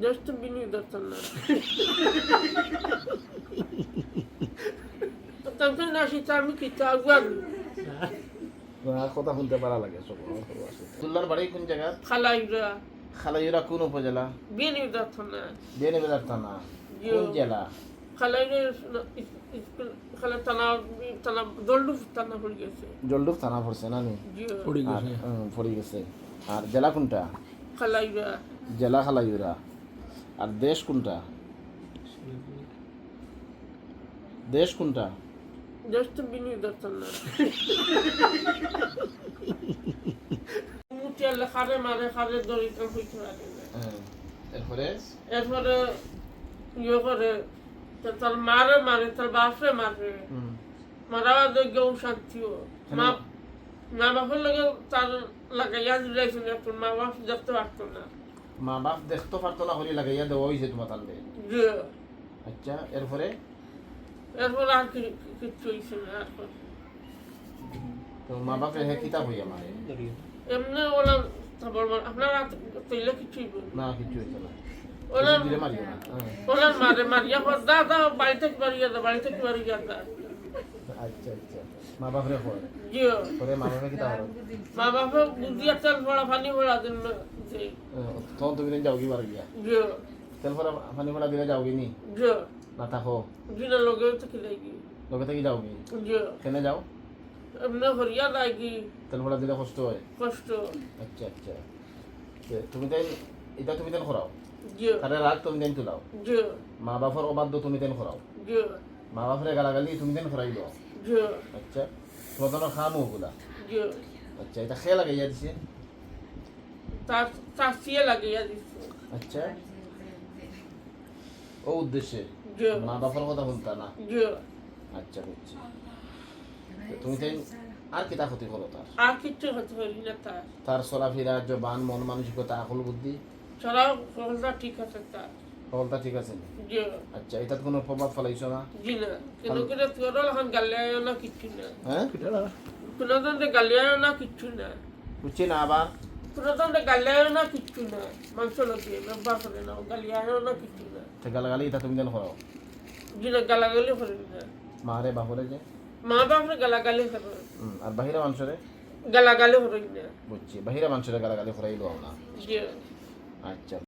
Just বিনিয়োগতনা তখন আসি আমি কিতাব গাবি না, কথা শুনতে পারা লাগে সব বাড়ি কোন জায়গা খালাইরা খালাইরা কোন উপজেলা বিনিয়োগতনা বিয়ানীবাজার থানা কোন জেলা খালাইরা স্কুল খালা টানা টানা দল্ডু টানা পড়ে গেছে থানা পড়ছে না নি পড়ে গেছে আর জেলা কোনটা খালাইরা জেলা খালাইরা আর দেশ কোনটা? দেশ কোনটা? জাস্ট বিনিয়োগতনা মুটি আল্লাহ খারে মারে খারে দরিদ্র হইতে পারে হ্যাঁ। এরপরে? এরপরে ইয়ে করে তার মারে মারে তার বাপরে মারে। মারা গেও শান্তিও মা মা বাপের লগে তার লাগাইয়া দিলাইছিল মা বাপ দেখতে পারতো না। মা বাপ দেখতে পারতো না হলি লাগাইয়া দেওয়া হয়েছে তোমার তাহলে যে। আচ্ছা এরপরে? এরপর আর কিচ্ছু হয়েছে না তো মা বাপে হে কিতাব হইয়া মারে। এমনি ওরা আপনারা তৈলে কিছুই না। কিছু হইতো না। না। হ্যাঁ। মারে মারিয়া পর দা দা বাড়ি থেকে বাড়িয়ে দা বাড়ি থেকে বাড়িয়ে দা আচ্ছা আচ্ছা। মা বাপরে পড়ে যে পরে মা বাপে কিতাব হলো মা বাপে বুঝিয়া তেল পড়া পানি পড়া দিন তখন তুমি দিন যাও কি বার গিয়া। যে তেল ফোড়া পানি ফোড়া দিলে যাও কি নি? যে না থাকো। দিনে লগে থেকে লাগি? লগে থেকে যাও কি? যে কেনে যাও? এমনি হরিয়া লাগি। তেল ফোড়া দিলে কষ্ট হয়। কষ্ট। আচ্ছা আচ্ছা। তুমি তাই এটা তুমি করাও তারে রাগ তুমি তেন তুলাও? মা বাপর অবাধ্য তুমি করাও মা বাপরে গালাগালি তুমি করাই দাও? আচ্ছা তোমার জন্য খামো ওগুলা আচ্ছা এটা খেয়ে লাগাইয়া দিছে? তার সিয়ে আচ্ছা। ও উদ্দেশ্যে? মা বাপর কথা বলতা না? আচ্ছা বুঝছি। তুমি তাই আর কিতা ক্ষতি করো তার? আর কিচ্ছু হতে পারি না তার। তার চলাফেরা জবান মন মানসিকতা আকল বুদ্ধি? চলটা ঠিক আছে তার। সকলটা ঠিক আছে? যে আচ্ছা এটাত কোনো প্রভাব ফেলাইছ না? জি না। করে গালিয়ায় না কিচ্ছু না। হ্যাঁ কোনো গালিয়ায় না কিচ্ছু না। বুঝছি না আবার। কোনো দণ্ডে গালিয়ায় না কিচ্ছু না। মাংস লাগিয়ে ব্যবহার করে না গালিয়ায় না কিচ্ছু না। তো গালাগালি এটা তুমি যেন করাও জি না গালাগালি করে না। মারে বাপরে যে। মা বাপরে গালাগালি করে হুম, আর বাহিরা মানুষরে গালাগালি করে না। বুঝছি বাহিরা মানুষরে গালাগালি করাইলো না আচ্ছা।